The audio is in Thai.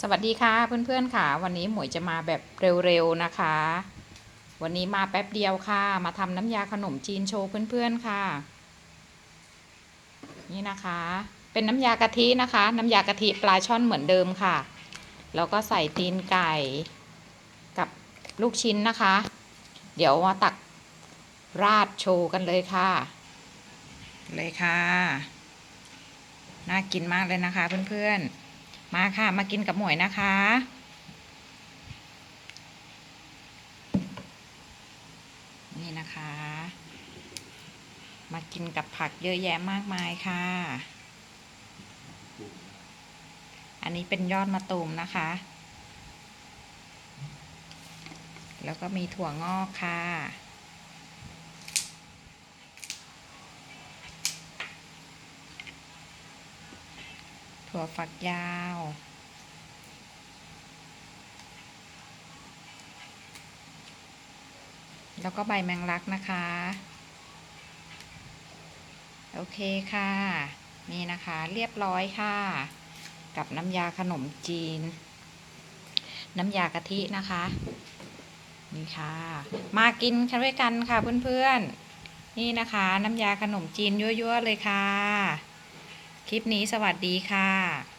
สวัสดีค่ะเพื่อนๆค่ะ วันนี้หมวยจะมาแบบเร็วๆนะคะ วันนี้มาแป๊บเดียวค่ะ มาทำน้ำยาขนมจีนโชว์เพื่อนๆค่ะ นี่นะคะ เป็นน้ำยากะทินะคะ น้ำยากะทิปลาช่อนเหมือนเดิมค่ะ แล้วก็ใส่ตีนไก่กับลูกชิ้นนะคะ เดี๋ยวมาตักราดโชว์กันเลยค่ะ เลยค่ะ น่ากินมากเลยนะคะเพื่อนๆ มาค่ะมากินกับหมวยนะคะ นี่นะคะ มากินกับผักเยอะแยะมากมายค่ะ อันนี้เป็นยอดมะตูมนะคะ แล้วก็มีถั่วงอกค่ะ ถั่วฝักยาว แล้วก็ใบแมงลักนะคะ โอเคค่ะ นี่นะคะเรียบร้อยค่ะ กับน้ำยาขนมจีน น้ำยากะทินะคะ นี่ค่ะ มากินกันด้วยกันค่ะเพื่อนๆนี่นะคะ น้ำยาขนมจีนยั่วๆเลยค่ะ คลิปนี้สวัสดีค่ะ